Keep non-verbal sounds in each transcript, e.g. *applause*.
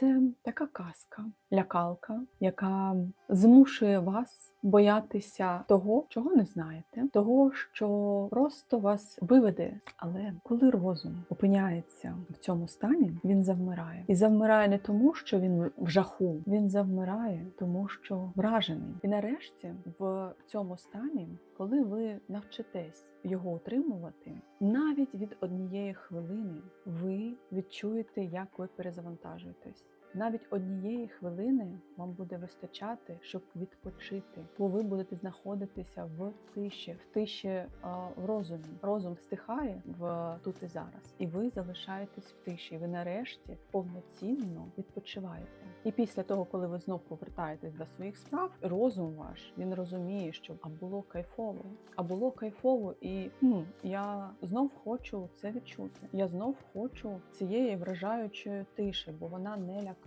це така казка, лякалка, яка змушує вас боятися того, чого не знаєте, того, що просто вас виведе. Але коли розум опиняється в цьому стані, він завмирає. І завмирає не тому, що він в жаху, він завмирає, тому що вражений. І нарешті в цьому стані, коли ви навчитесь його утримувати, навіть від однієї хвилини ви відчуєте, як ви перезавантажуєтесь. Навіть однієї хвилини вам буде вистачати, щоб відпочити, бо ви будете знаходитися в тиші, в тиші в розумі. Розум стихає в тут і зараз, і ви залишаєтесь в тиші. Ви нарешті повноцінно відпочиваєте. І після того, коли ви знов повертаєтесь до своїх справ, розум ваш він розуміє, що а було кайфово, а було кайфово, і хм, я знов хочу це відчути. Я знов хочу цієї вражаючої тиші, бо вона не лякає.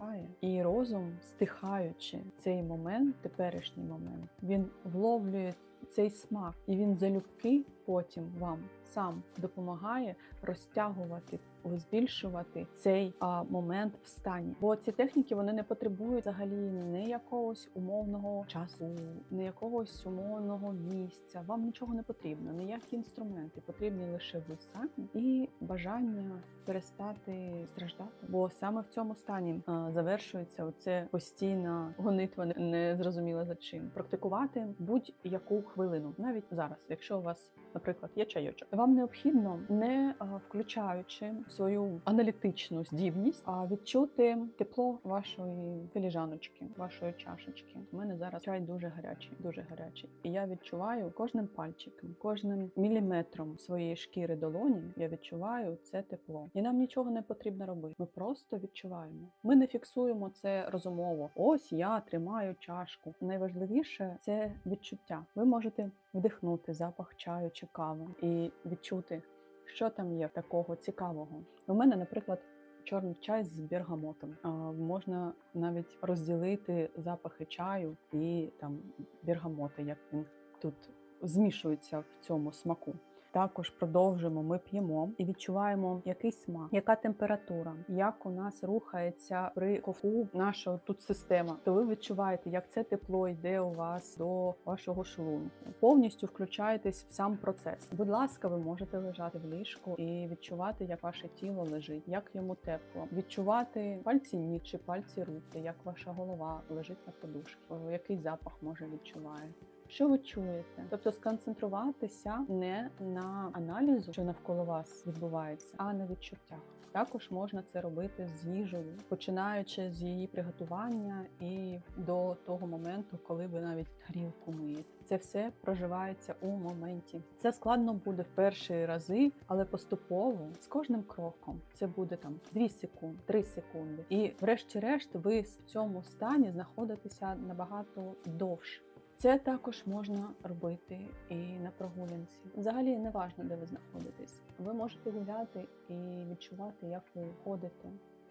І розум, стихаючи цей момент, теперішній момент, він вловлює цей смак, і він залюбки потім вам сам допомагає розтягувати, збільшувати цей а, момент в стані. Бо ці техніки вони не потребують взагалі не якогось умовного часу, не якогось умовного місця. Вам нічого не потрібно, ніякі інструменти потрібні лише ви самі і бажання перестати страждати. Бо саме в цьому стані а, завершується оце постійна гонитва, не- незрозуміло за чим. Практикувати будь-яку хвилину, навіть зараз, якщо у вас, наприклад, є чайочок, вам необхідно не включаючи свою аналітичну здібність, а відчути тепло вашої філіжаночки, вашої чашечки. У мене зараз чай дуже гарячий, дуже гарячий. І я відчуваю кожним пальчиком, кожним міліметром своєї шкіри долоні. Я відчуваю це тепло. І нам нічого не потрібно робити. Ми просто відчуваємо. Ми не фіксуємо це розумово. Ось я тримаю чашку. Найважливіше це відчуття. Ви можете вдихнути запах чаю чи кави і відчути, що там є такого цікавого. У мене, наприклад, чорний чай з бергамотом. Можна навіть розділити запахи чаю і там бергамота, як він тут змішується в цьому смаку. Також продовжуємо, ми п'ємо і відчуваємо який смак, яка температура, як у нас рухається при ковтку наша тут система. То ви відчуваєте, як це тепло йде у вас до вашого шлунку. Повністю включаєтесь в сам процес. Будь ласка, ви можете лежати в ліжку і відчувати, як ваше тіло лежить, як йому тепло, відчувати пальці ніг чи пальці руки, як ваша голова лежить на подушці, який запах може відчуває. Що ви чуєте? Тобто сконцентруватися не на аналізу, що навколо вас відбувається, а на відчуттях. Також можна це робити з їжею, починаючи з її приготування і до того моменту, коли ви навіть тарілку миєте. Це все проживається у моменті. Це складно буде в перші рази, але поступово з кожним кроком це буде там 2 секунди, 3 секунди. І врешті-решт ви в цьому стані знаходитеся набагато довше. Це також можна робити і на прогулянці. Взагалі не важно, де ви знаходитесь. Ви можете гуляти і відчувати, як ви ходите,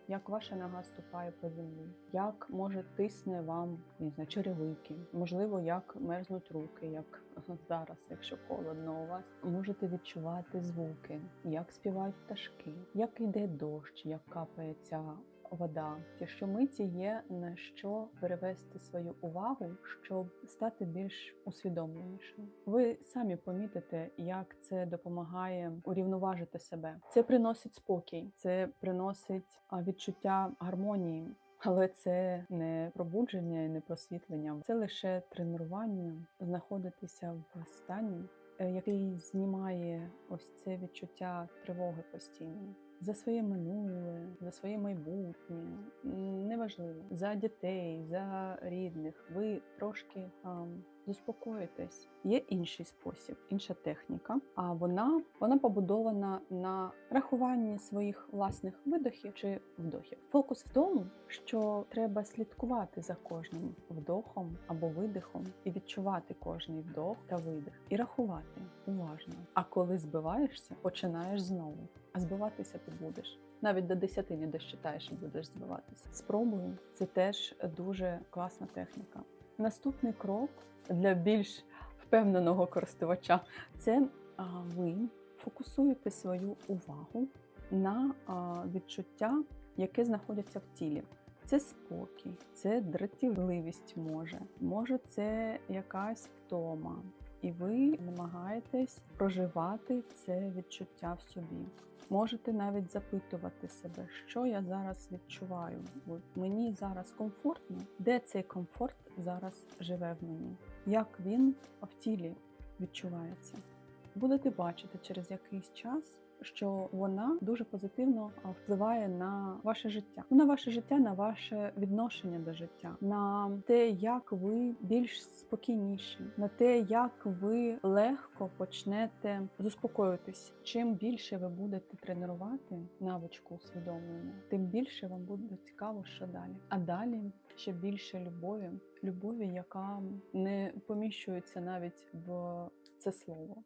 як ваша нога ступає по землі, як може тисне вам не знаю, черевики, можливо, як мерзнуть руки, як *laughs* зараз, якщо холодно у вас. Можете відчувати звуки, як співають пташки, як йде дощ, як капає ця вода. Ті щомиті є на що перевести свою увагу, щоб стати більш усвідомленішим. Ви самі помітите, як це допомагає урівноважити себе. Це приносить спокій, це приносить відчуття гармонії. Але це не пробудження і не просвітлення, це лише тренування, знаходитися в стані, е, який знімає ось це відчуття тривоги постійно за своє минуле, за своє майбутнє, неважливо, за дітей, за рідних. Ви трошки ам, заспокоїтесь. Є інший спосіб, інша техніка. А вона, вона побудована на рахуванні своїх власних видохів чи вдохів. Фокус в тому, що треба слідкувати за кожним вдохом або видихом і відчувати кожний вдох та видих, і рахувати уважно. А коли збиваєшся, починаєш знову. А збиватися ти будеш. Навіть до 10 не досчитаєш і будеш збиватися. Спробуй, це теж дуже класна техніка. Наступний крок для більш впевненого користувача це ви фокусуєте свою увагу на відчуття, яке знаходяться в тілі. це спокій, це дратівливість може, може це якась втома. І ви намагаєтесь проживати це відчуття в собі. Можете навіть запитувати себе, що я зараз відчуваю. Мені зараз комфортно, де цей комфорт зараз живе в мені, як він в тілі відчувається. Будете бачити через якийсь час, що вона дуже позитивно впливає на ваше життя, на ваше життя, на ваше відношення до життя, на те, як ви більш спокійніші, на те, як ви легко почнете заспокоюватись. Чим більше ви будете тренувати навичку усвідомлення, тим більше вам буде цікаво, що далі. А далі ще більше любові, любові, яка не поміщується навіть в це слово.